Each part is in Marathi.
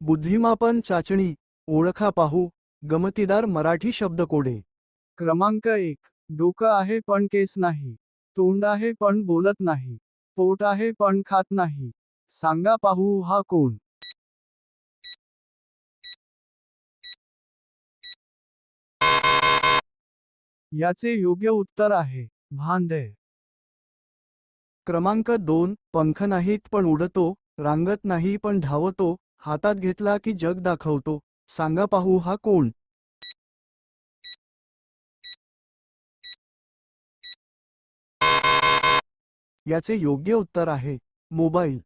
बुद्धिमापन चाचणी ओळखा पाहू गमतीदार मराठी शब्दकोडे क्रमांक एक डोकं आहे पण केस नाही तोंड आहे पण बोलत नाही पोट आहे पण खात नाही सांगा पाहू हा कोण? याचे योग्य उत्तर आहे भांडे. क्रमांक दोन पंख नाहीत पण उडतो रांगत नाही पण धावतो हातात घेतला की जग दाखवतो. सांगा पाहू हा कोण? याचे योग्य उत्तर आहे मोबाईल.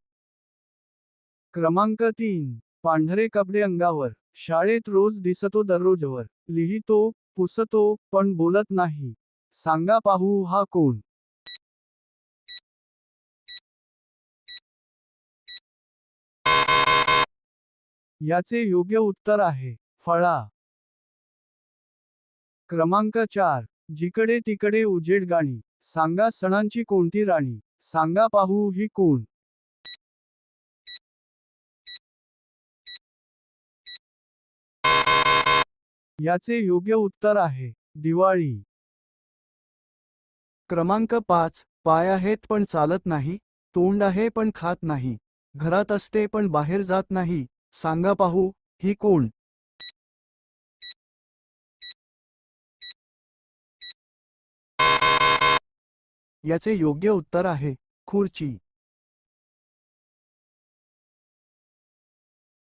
क्रमांक तीन पांढरे कपडे अंगावर. शाळेत रोज दिसतो दररोजवर. लिहितो पुसतो पण बोलत नाही. सांगा पाहू हा कोण? याचे योग्य उत्तर आहे. फळा. क्रमांक चार. जिकडे तिकडे उजेड गाणी. सांगा सणांची कोणती राणी. सांगा पाहू ही कोण. याचे योग्य उत्तर आहे. दिवाळी. क्रमांक पाच. पाय आहेत पण चालत नाही. तोंड आहे पण खात नाही. घरात असते पण बाहेर जात नाही. सांगा पाहू ही कोण? याचे योग्य उत्तर आहे खुर्ची.